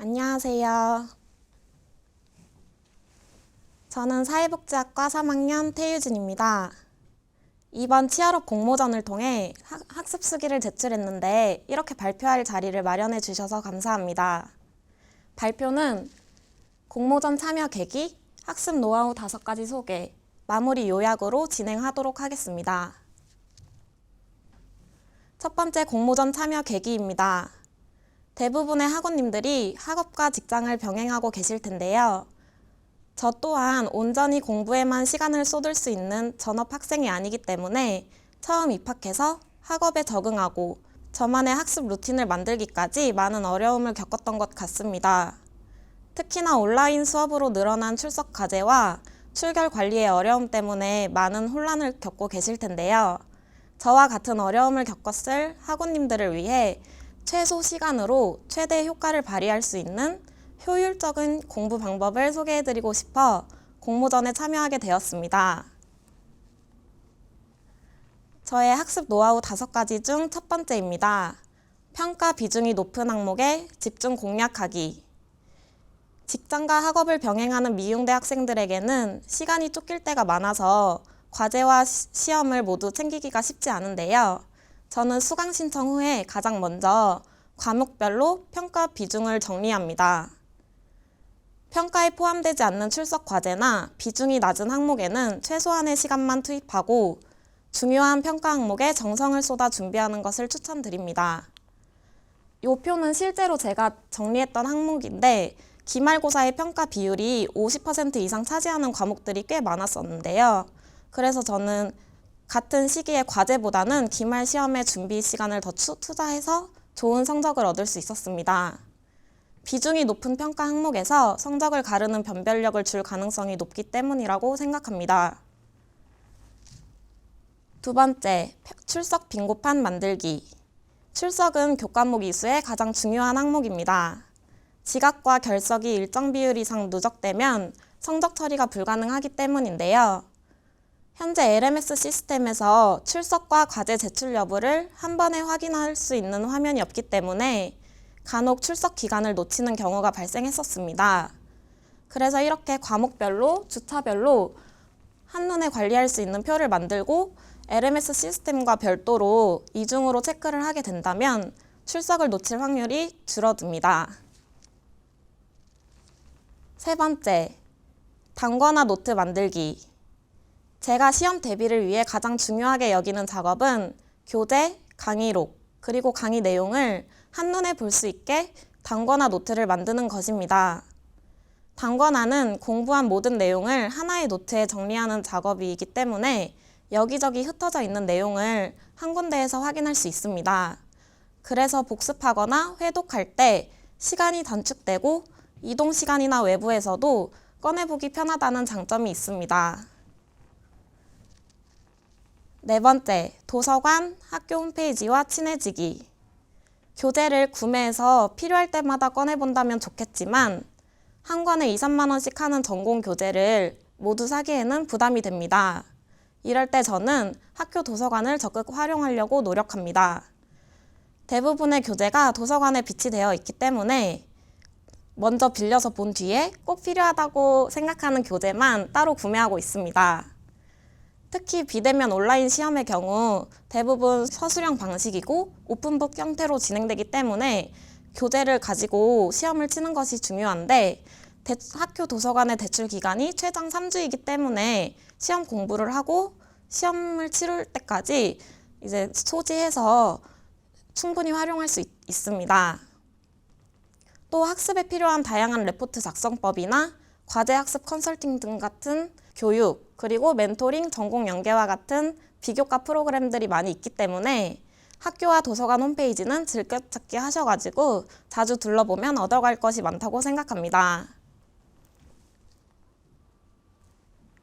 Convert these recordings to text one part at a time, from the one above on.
안녕하세요. 저는 사회복지학과 3학년 태유진입니다. 이번 치어업 공모전을 통해 학습 수기를 제출했는데 이렇게 발표할 자리를 마련해 주셔서 감사합니다. 발표는 공모전 참여 계기, 학습 노하우 5가지 소개, 마무리 요약으로 진행하도록 하겠습니다. 첫 번째 공모전 참여 계기입니다. 대부분의 학원님들이 학업과 직장을 병행하고 계실 텐데요. 저 또한 온전히 공부에만 시간을 쏟을 수 있는 전업 학생이 아니기 때문에 처음 입학해서 학업에 적응하고 저만의 학습 루틴을 만들기까지 많은 어려움을 겪었던 것 같습니다. 특히나 온라인 수업으로 늘어난 출석 과제와 출결 관리의 어려움 때문에 많은 혼란을 겪고 계실 텐데요. 저와 같은 어려움을 겪었을 학우님들을 위해 최소 시간으로 최대 효과를 발휘할 수 있는 효율적인 공부 방법을 소개해드리고 싶어 공모전에 참여하게 되었습니다. 저의 학습 노하우 다섯 가지 중 첫 번째입니다. 평가 비중이 높은 항목에 집중 공략하기. 직장과 학업을 병행하는 미용대 학생들에게는 시간이 쫓길 때가 많아서 과제와 시- 시험을 모두 챙기기가 쉽지 않은데요. 저는 수강 신청 후에 가장 먼저 과목별로 평가 비중을 정리합니다. 평가에 포함되지 않는 출석 과제나 비중이 낮은 항목에는 최소한의 시간만 투입하고 중요한 평가 항목에 정성을 쏟아 준비하는 것을 추천드립니다. 이 표는 실제로 제가 정리했던 항목인데 기말고사의 평가 비율이 50% 이상 차지하는 과목들이 꽤 많았었는데요. 그래서 저는 같은 시기에 과제보다는 기말 시험의 준비 시간을 더 추- 투자해서 좋은 성적을 얻을 수 있었습니다. 비중이 높은 평가 항목에서 성적을 가르는 변별력을 줄 가능성이 높기 때문이라고 생각합니다. 두 번째, 출석 빙고판 만들기. 출석은 교과목 이수의 가장 중요한 항목입니다. 지각과 결석이 일정 비율 이상 누적되면 성적 처리가 불가능하기 때문인데요. 현재 LMS 시스템에서 출석과 과제 제출 여부를 한 번에 확인할 수 있는 화면이 없기 때문에 간혹 출석 기간을 놓치는 경우가 발생했었습니다. 그래서 이렇게 과목별로, 주차별로 한눈에 관리할 수 있는 표를 만들고 LMS 시스템과 별도로 이중으로 체크를 하게 된다면 출석을 놓칠 확률이 줄어듭니다. 세 번째, 단거나 노트 만들기. 제가 시험 대비를 위해 가장 중요하게 여기는 작업은 교재, 강의록, 그리고 강의 내용을 한눈에 볼 수 있게 단거나 노트를 만드는 것입니다. 단거나는 공부한 모든 내용을 하나의 노트에 정리하는 작업이기 때문에 여기저기 흩어져 있는 내용을 한 군데에서 확인할 수 있습니다. 그래서 복습하거나 회독할 때 시간이 단축되고 이동 시간이나 외부에서도 꺼내보기 편하다는 장점이 있습니다. 네 번째, 도서관, 학교 홈페이지와 친해지기. 교재를 구매해서 필요할 때마다 꺼내본다면 좋겠지만 한 권에 2, 3만 원씩 하는 전공 교재를 모두 사기에는 부담이 됩니다. 이럴 때 저는 학교 도서관을 적극 활용하려고 노력합니다. 대부분의 교재가 도서관에 비치되어 있기 때문에 먼저 빌려서 본 뒤에 꼭 필요하다고 생각하는 교재만 따로 구매하고 있습니다. 특히 비대면 온라인 시험의 경우 대부분 서술형 방식이고 오픈북 형태로 진행되기 때문에 교재를 가지고 시험을 치는 것이 중요한데 대- 학교 도서관의 대출 기간이 최장 3주이기 때문에 시험 공부를 하고 시험을 치를 때까지 이제 소지해서 충분히 활용할 수 있, 있습니다. 또 학습에 필요한 다양한 레포트 작성법이나 과제 학습 컨설팅 등 같은 교육, 그리고 멘토링, 전공 연계와 같은 비교과 프로그램들이 많이 있기 때문에 학교와 도서관 홈페이지는 즐겨찾기 하셔가지고 자주 둘러보면 얻어갈 것이 많다고 생각합니다.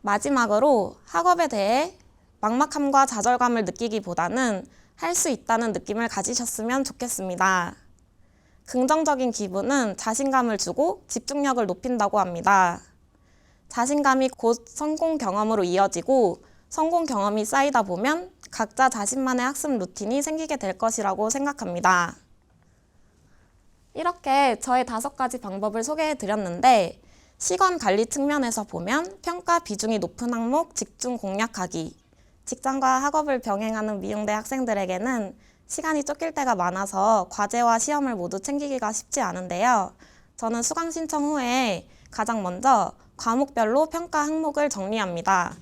마지막으로 학업에 대해 막막함과 좌절감을 느끼기보다는 할 수 있다는 느낌을 가지셨으면 좋겠습니다. 긍정적인 기분은 자신감을 주고 집중력을 높인다고 합니다. 자신감이 곧 성공 경험으로 이어지고 성공 경험이 쌓이다 보면 각자 자신만의 학습 루틴이 생기게 될 것이라고 생각합니다. 이렇게 저의 다섯 가지 방법을 소개해 드렸는데 시간 관리 측면에서 보면 평가 비중이 높은 항목 집중 공략하기. 직장과 학업을 병행하는 미용대 학생들에게는 시간이 쫓길 때가 많아서 과제와 시험을 모두 챙기기가 쉽지 않은데요. 저는 수강 신청 후에 가장 먼저 과목별로 평가 항목을 정리합니다.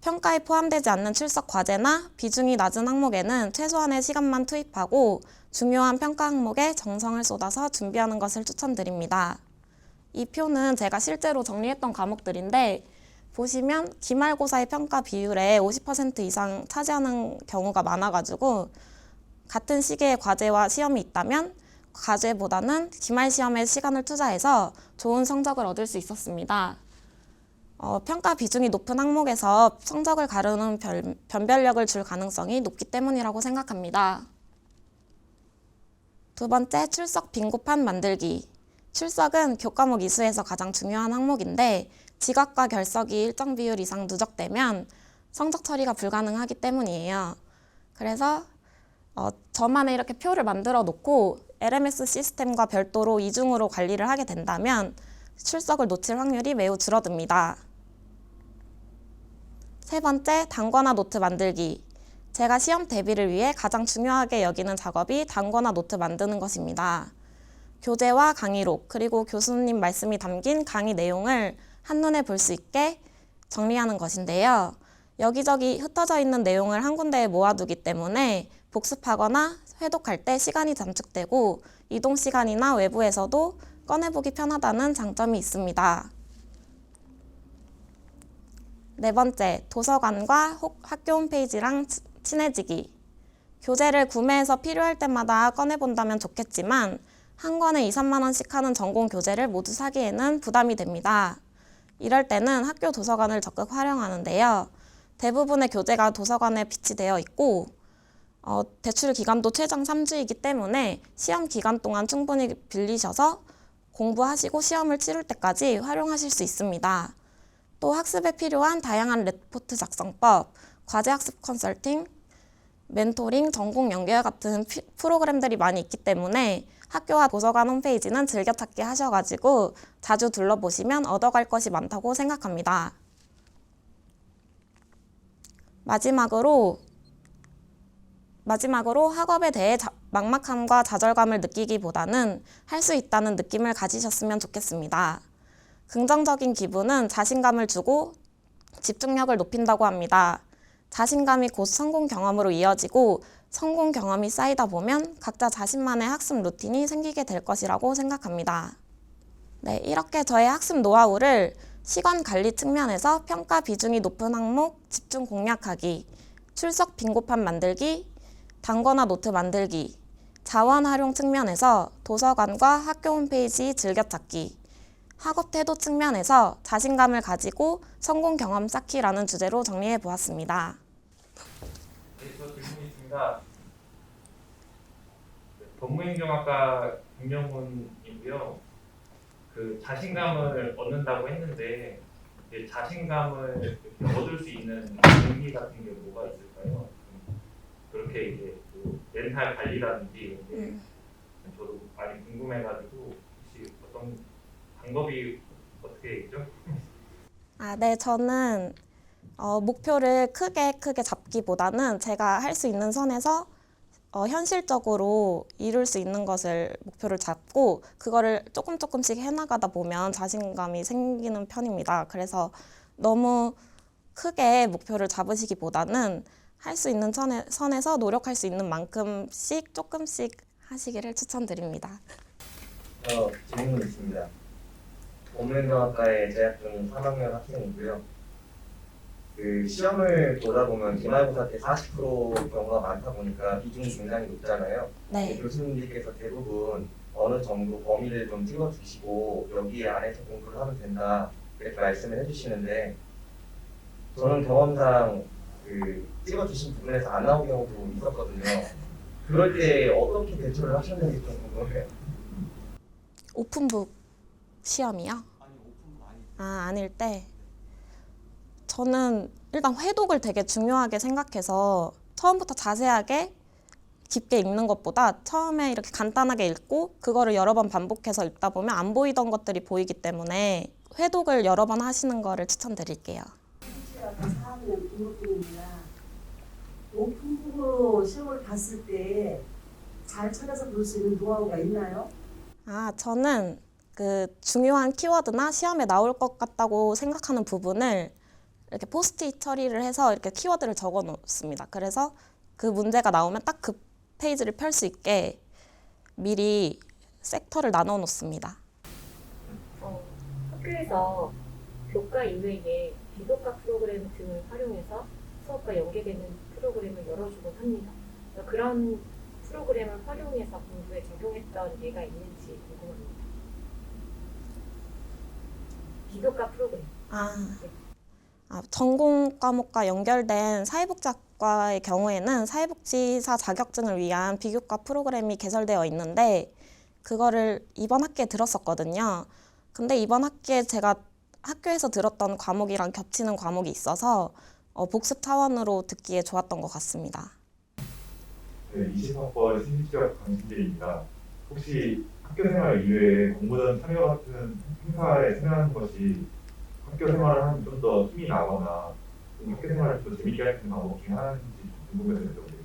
평가에 포함되지 않는 출석 과제나 비중이 낮은 항목에는 최소한의 시간만 투입하고 중요한 평가 항목에 정성을 쏟아서 준비하는 것을 추천드립니다. 이 표는 제가 실제로 정리했던 과목들인데 보시면 기말고사의 평가 비율에 50% 이상 차지하는 경우가 많아가지고 같은 시기에 과제와 시험이 있다면 과제보다는 기말 시험에 시간을 투자해서 좋은 성적을 얻을 수 있었습니다. 어, 평가 비중이 높은 항목에서 성적을 가르는 별- 변별력을 줄 가능성이 높기 때문이라고 생각합니다. 두 번째, 출석 빈고판 만들기. 출석은 교과목 이수에서 가장 중요한 항목인데 지각과 결석이 일정 비율 이상 누적되면 성적 처리가 불가능하기 때문이에요. 그래서 어, 저만의 이렇게 표를 만들어 놓고 LMS 시스템과 별도로 이중으로 관리를 하게 된다면 출석을 놓칠 확률이 매우 줄어듭니다. 세 번째, 단거나 노트 만들기. 제가 시험 대비를 위해 가장 중요하게 여기는 작업이 단거나 노트 만드는 것입니다. 교재와 강의록, 그리고 교수님 말씀이 담긴 강의 내용을 한눈에 볼 수 있게 정리하는 것인데요. 여기저기 흩어져 있는 내용을 한 군데에 모아두기 때문에 복습하거나 회독할 때 시간이 단축되고 이동 시간이나 외부에서도 꺼내보기 편하다는 장점이 있습니다. 네 번째, 도서관과 혹- 학교 홈페이지랑 치- 친해지기. 교재를 구매해서 필요할 때마다 꺼내본다면 좋겠지만 한 권에 2, 3만 원씩 하는 전공 교재를 모두 사기에는 부담이 됩니다. 이럴 때는 학교 도서관을 적극 활용하는데요. 대부분의 교재가 도서관에 비치되어 있고 어, 대출 기간도 최장 3주이기 때문에 시험 기간 동안 충분히 빌리셔서 공부하시고 시험을 치를 때까지 활용하실 수 있습니다. 또 학습에 필요한 다양한 레포트 작성법, 과제 학습 컨설팅, 멘토링, 전공 연계와 같은 피- 프로그램들이 많이 있기 때문에 학교와 도서관 홈페이지는 즐겨찾기 하셔가지고 자주 둘러보시면 얻어갈 것이 많다고 생각합니다. 마지막으로 마지막으로 학업에 대해 자- 막막함과 좌절감을 느끼기보다는 할 수 있다는 느낌을 가지셨으면 좋겠습니다. 긍정적인 기분은 자신감을 주고 집중력을 높인다고 합니다. 자신감이 곧 성공 경험으로 이어지고 성공 경험이 쌓이다 보면 각자 자신만의 학습 루틴이 생기게 될 것이라고 생각합니다. 네, 이렇게 저의 학습 노하우를 시간 관리 측면에서 평가 비중이 높은 항목 집중 공략하기, 출석 빈고판 만들기, 단거나 노트 만들기, 자원 활용 측면에서 도서관과 학교 홈페이지 즐겨찾기, 학업 태도 측면에서 자신감을 가지고 성공 경험 쌓기라는 주제로 정리해 보았습니다. 네, 저 질문 있습니다. 네, 법무행정학과 김명훈이고요. 그 자신감을 얻는다고 했는데 자신감을 얻을 수 있는 동기 같은 게 뭐가 있을까요? 좀 그렇게 이제 그 멘탈 관리라든지 이제 저도 많이 궁금해가지고 혹시 어떤 방법이 어떻게 있죠? 아, 네, 저는 어, 목표를 크게 크게 잡기보다는 제가 할 수 있는 선에서 어, 현실적으로 이룰 수 있는 것을 목표를 잡고 그거를 조금 조금씩 해나가다 보면 자신감이 생기는 편입니다. 그래서 너무 크게 목표를 잡으시기보다는 할 수 있는 선에, 선에서 노력할 수 있는 만큼씩 조금씩 하시기를 추천드립니다. 저 질문 있습니다. 법무행정학과에 재학 중인 3학년 학생이고요. 그 시험을 보다 보면 기말고사 때 40% 경우가 많다 보니까 비중이 굉장히 높잖아요. 네. 교수님들께서 대부분 어느 정도 범위를 좀 찍어주시고 여기 안에서 공부를 하면 된다 이렇게 말씀을 해주시는데 저는 경험상 그 찍어주신 부분에서 안 나온 경우도 있었거든요. 그럴 때 어떻게 대처를 하셨는지 좀 궁금해요. 오픈북 시험이요? 아, 아닐 때. 저는 일단 회독을 되게 중요하게 생각해서 처음부터 자세하게 깊게 읽는 것보다 처음에 이렇게 간단하게 읽고 그거를 여러 번 반복해서 읽다 보면 안 보이던 것들이 보이기 때문에 회독을 여러 번 하시는 거를 추천드릴게요. 실제로도 4학년 김옥빈입니다. 오픈북으로 시험을 봤을 때 잘 찾아서 볼 수 있는 노하우가 있나요? 아, 저는 그 중요한 키워드나 시험에 나올 것 같다고 생각하는 부분을 이렇게 포스트잇 처리를 해서 이렇게 키워드를 적어 놓습니다. 그래서 그 문제가 나오면 딱 그 페이지를 펼 수 있게 미리 섹터를 나눠 놓습니다. 어, 학교에서 교과 이외에 비교과 프로그램 등을 활용해서 수업과 연계되는 프로그램을 열어주곤 합니다. 그런 프로그램을 활용해서 공부에 적용했던 예가 있는지 궁금합니다. 비교과 프로그램. 아, 아, 전공 과목과 연결된 사회복지학과의 경우에는 사회복지사 자격증을 위한 비교과 프로그램이 개설되어 있는데 그거를 이번 학기에 들었었거든요. 근데 이번 학기에 제가 학교에서 들었던 과목이랑 겹치는 과목이 있어서 어, 복습 차원으로 듣기에 좋았던 것 같습니다. 네, 20학번 신입지역 강신재입니다. 혹시 학교 생활 이외에 공모전 참여 같은 행사에 참여하는 것이 학교 생활을 하면 좀 더 힘이 나거나 좀 학교 생활을 더 재밌게 할 수 있는 방법 중에 하나인지 좀 궁금해서 여쭤보겠습니다.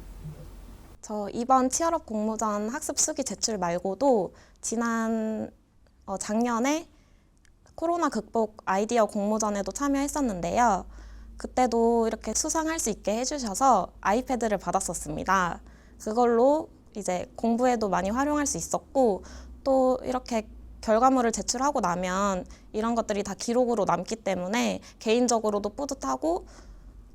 저 이번 치얼업 공모전 학습 수기 제출 말고도 지난 어, 작년에 코로나 극복 아이디어 공모전에도 참여했었는데요. 그때도 이렇게 수상할 수 있게 해주셔서 아이패드를 받았었습니다. 그걸로 이제 공부에도 많이 활용할 수 있었고 또 이렇게 결과물을 제출하고 나면 이런 것들이 다 기록으로 남기 때문에 개인적으로도 뿌듯하고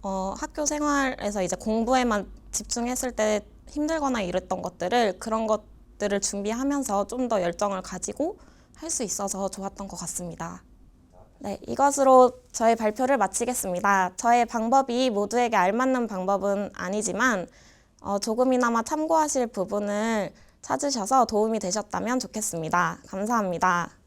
어, 학교 생활에서 이제 공부에만 집중했을 때 힘들거나 이랬던 것들을 그런 것들을 준비하면서 좀 더 열정을 가지고 할 수 있어서 좋았던 것 같습니다. 네, 이것으로 저의 발표를 마치겠습니다. 저의 방법이 모두에게 알맞는 방법은 아니지만 어, 조금이나마 참고하실 부분을 찾으셔서 도움이 되셨다면 좋겠습니다. 감사합니다.